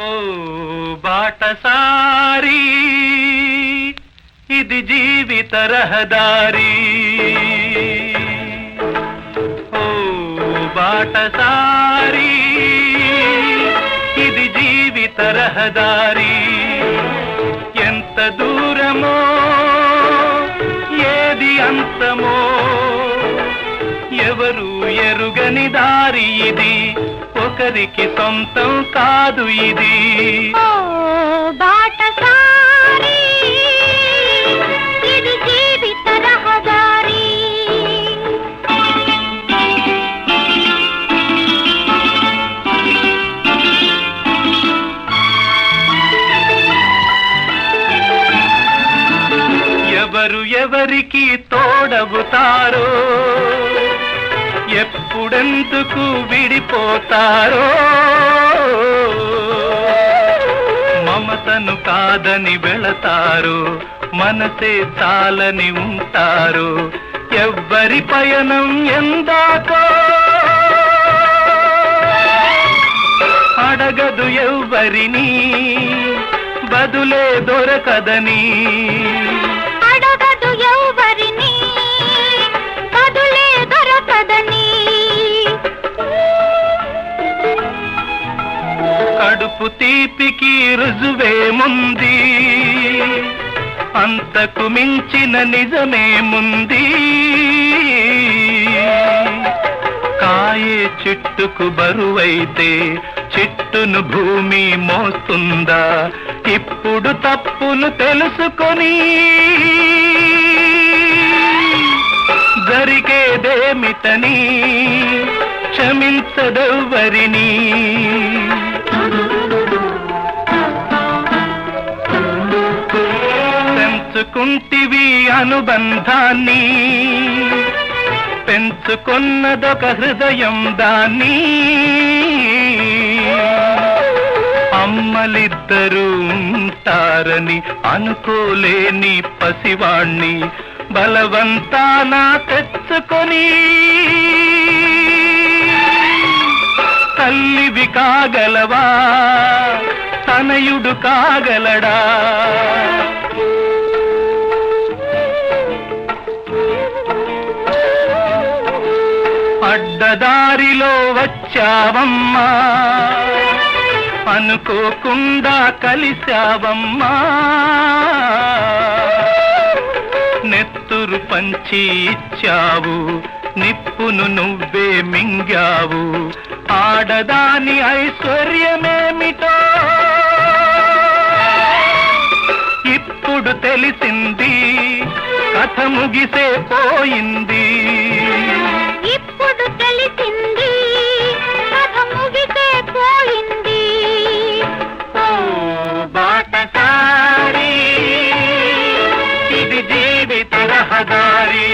ఓ బాటసారి ఇది జీవిత రహదారి. ఓ బాటసారి ఇది జీవిత రహదారి. ఎంత దూరమో ఏది అంతమో ఎవరు ఎరుగని దారి ఇది? ఒకరికి సొంతం కాదు ఇది. ఎవరు ఎవరికి తోడవుతారో ఎప్పుడెందుకు విడిపోతారో? మమతను కాదని వెళతారు మనసే చాలని ఉంటారు. ఎవ్వరి పయనం ఎందాకో? అడగదు ఎవ్వరిని బదులే దొరకదని. కడుపు తీపికి రుజువేముంది అంతకు మించిన నిజమేముంది కాయే చిట్టుకు బరువైతే చిట్టును భూమి మోస్తుందా? ఇప్పుడు తప్పులు తెలుసుకొని జరిగేదేమితని క్షమించదెవ్వరినీ? పెంచుకుంటివి అనుబంధాన్ని. పెంచుకున్నదొక హృదయం దాన్ని. అమ్మలిద్దరూ ఉంటారని అనుకోలేని పసివాణ్ణి బలవంతాన తెచ్చుకొని. తల్లివి కాగలవా? తనయుడు కాగలడా? దారిలో వచ్చావమ్మా. అనుకోకుండా కలిశావమ్మా. నెత్తురు పంచి ఇచ్చావు నిప్పును నువ్వే మింగావు. ఆడదాని ఐశ్వర్యమేమిటో? ఇప్పుడు తెలిసింది కథ ముగిసే పోయింది. ఇప్పుడు కథ ముగిసే పోయింది. బాటసారి ఇది జీవిత రహదారి.